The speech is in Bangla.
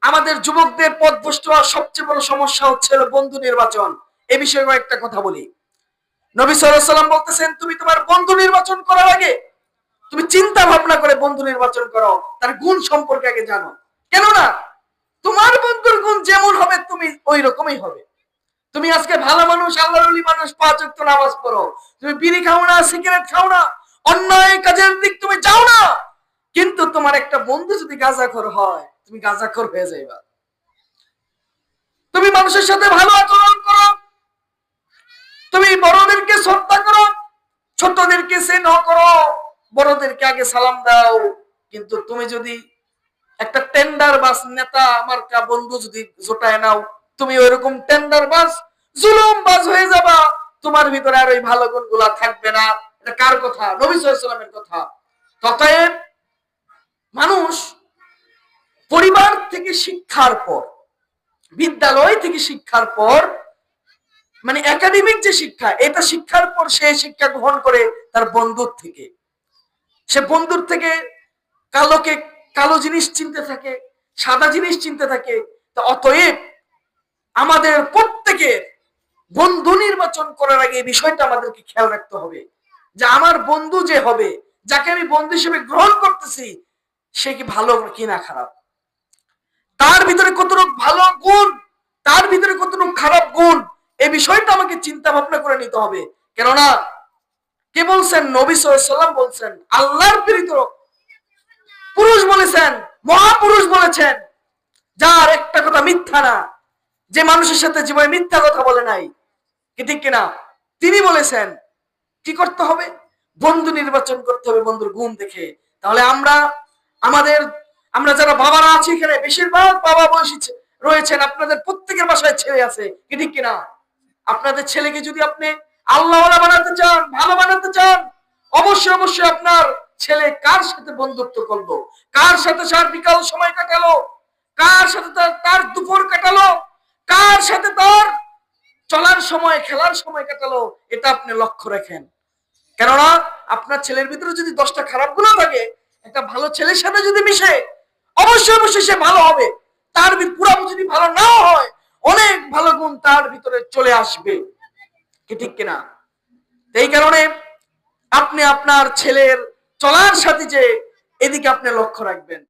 আমাদের যুবকদের পথভ্রষ্ট হওয়ার সবচেয়ে বড় সমস্যা হচ্ছে বন্ধু নির্বাচন। এ বিষয়ে একটা কথা বলি। নবী সাল্লাম বলতেছেন, তুমি তোমার বন্ধু নির্বাচন করার আগে তুমি চিন্তা ভাবনা করে বন্ধু নির্বাচন করো। তার গুণ সম্পর্কে আগে জানো। কেননা তোমার বন্ধুর গুণ যেমন হবে, তুমি ওই রকমই হবে। তুমি আজকে ভালো মানুষ, আল্লাহর ওলি মানুষ, পাঁচ ওয়াক্ত নামাজ পড়ো। তুমি বিড়ি খাও না, সিগারেট খাও না, অন্যায় কাজের দিক তুমি যাও না। কিন্তু তোমার একটা বন্ধু যদি গাঁজাখোর হয় তুমি গাঁজাখোর হয়ে যাইবা। তুমি মানুষের সাথে ভালো আচরণ করো। তুমি বড়দেরকে শ্রদ্ধা করো। ছোটদেরকে স্নেহ করো। বড়দেরকে আগে সালাম দাও। কিন্তু তুমি যদি একটা টেন্ডার বাস নেতা আমার বন্ধু যদি জোটায় নাও, তুমি ওইরকম টেন্ডার বাস, জুলুম বাস হয়ে যাবা। তোমার ভিতরে আর ওই ভালো গুণগুলা থাকবে না। এটা কার কথা? নবী সাল্লামের কথা। তথায় মানুষ পরিবার থেকে শিক্ষার পর, বিদ্যালয় থেকে শিক্ষার পর মানে একাডেমিক যে শিক্ষা, এটা শিক্ষার পর সে শিক্ষা গ্রহণ করে তার বন্ধুর থেকে। সে বন্ধুর থেকে কালোকে কালো জিনিস চিনতে থাকে, সাদা জিনিস চিনতে থাকে। তা অতএব আমাদের প্রত্যেকের বন্ধু নির্বাচন করার আগে এই বিষয়টা আমাদেরকে খেয়াল রাখতে হবে। যে আমার বন্ধু যে হবে, যাকে আমি বন্ধু হিসেবে গ্রহণ করতেছি, সে কি ভালো কি না খারাপ? তার ভিতরে কতটুকু ভালো গুণ, তার ভিতরে কতটুকু খারাপ গুণ এই বিষয়টা আমাকে চিন্তা ভাবনা করে নিতে হবে। কেননা, কে বলছেন? নবী সাল্লাম বলছেন, আল্লাহর প্রেরিত পুরুষ বলেছেন, মহাপুরুষ বলেছেন, যার একটা কথা মিথ্যা না, যে মানুষের সাথে জীবনে মিথ্যা কথা বলে নাই। কি ঠিক কিনা? তিনি বলেছেন, কি করতে হবে? বন্ধু নির্বাচন করতে হবে বন্ধুর গুণ দেখে। তাহলে আমরা আমাদের আমরা যারা বাবারা আছি এখানে, বেশিরভাগ বাবা বয়সী রয়েছেন, আপনাদের প্রত্যেকের বাসায় ছেলে আছে, কি ঠিক কিনা? আপনাদের ছেলেকে যদি আপনি আল্লাহ বানাতে চান, ভালো বানাতে চান, অবশ্যই অবশ্যই আপনার ছেলে কার সাথে বন্ধুত্ব করল? কার সাথে সার বিকাল সময় কাটালো? কার সাথে তার তার দুপুর কাটালো? কার সাথে তার চলার সময়, খেলার সময় কাটালো? এটা আপনি লক্ষ্য রাখেন। কেননা, আপনার ছেলের ভিতরে যদি দশটা খারাপগুলো থাকে, একটা ভালো ছেলের সাথে যদি মিশে অবশ্যই অবশ্যই সে ভালো হবে। তার ভি- পুরা যদি ভালো নাও হয়, অনেক ভালো গুণ তার ভিতরে চলে আসবে। কি ঠিক কিনা? এই কারণে আপনি আপনার ছেলের চলার সাথে যে এদিকে আপনি লক্ষ্য রাখবেন।